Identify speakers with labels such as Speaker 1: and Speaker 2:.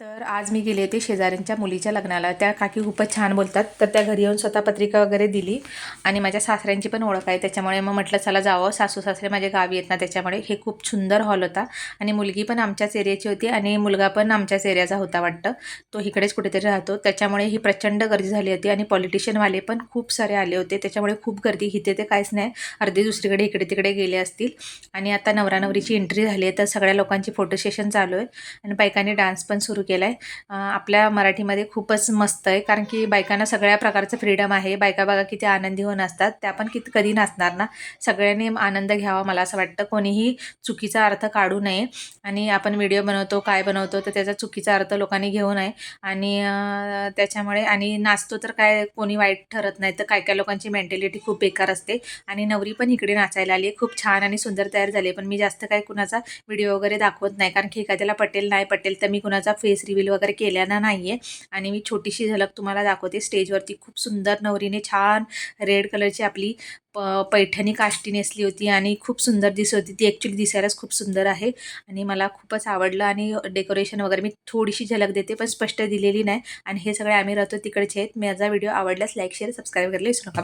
Speaker 1: तर आज मी गेले होते शेजाऱ्यांच्या मुलीच्या लग्नाला. त्या काकी खूपच छान बोलतात. तर त्या घरी येऊन स्वतः पत्रिका वगैरे दिली. आणि माझ्या सासऱ्यांची पण ओळख आहे. त्याच्यामुळे मग म्हटलं चला जावं. सासू सासरे माझ्या गावी येत ना त्याच्यामुळे. हे खूप सुंदर हॉल होता. आणि मुलगी पण आमच्याच एरियाची होती आणि मुलगा पण आमच्याच एरियाचा होता वाटतं. तो इकडेच कुठेतरी राहतो. त्याच्यामुळे ही प्रचंड गर्दी झाली होती आणि पॉलिटिशियनवाले पण खूप सारे आले होते. त्याच्यामुळे खूप गर्दी. इथे ते काहीच नाही. अर्धे दुसरीकडे इकडे तिकडे गेले असतील. आणि आता नवरा नवरीची एंट्री झाली आहे. तर सगळ्या लोकांची फोटो सेशन चालू आहे. आणि बायकांनी डान्स पण सुरू केला आहे आपल्या मराठीमध्ये खूपच मस्त आहे. कारण की बायकांना सगळ्या प्रकारचं फ्रीडम आहे. बायका बघा किती आनंदी होऊन असतात. त्या पण किती कधी नसणार ना. सगळ्यांनी आनंद घ्यावा मला असं वाटतं. कोणीही चुकीचा अर्थ काढू नये. आणि आपण व्हिडिओ बनवतो काय बनवतो तर त्याचा चुकीचा अर्थ लोकांनी घेऊ नये. आणि त्याच्यामुळे आणि नाचतो तर काय कोणी वाईट ठरत नाही. तर काय काय लोकांची मेंटॅलिटी खूप बेकार असते. आणि नवरी पण इकडे नाचायला आली खूप छान आणि सुंदर तयार झाली पण मी जास्त काय कुणाचा व्हिडिओ वगैरे दाखवत नाही. कारण की एखाद्याला पटेल नाही पटेल तर मी कुणाचा फेस रिव्हील वगैरे केल्यानं नाही आहे आणि मी छोटीशी झलक तुम्हाला दाखवते. स्टेजवरती खूप सुंदर नवरीने छान रेड कलरची आपली प पैठणी काष्टी नेसली होती आणि खूप सुंदर दिसत होती. ती ॲक्च्युली दिसायलाच खूप सुंदर आहे आणि मला खूपच आवडलं आणि डेकोरेशन वगैरे मी थोडीशी झलक देते पण स्पष्ट दिलेली नाही. आणि हे सगळे आम्ही राहतो तिकडचे आहेत. माझा व्हिडिओ आवडल्यास लाईक शेअर सबस्क्राईब करायला विसरू नका.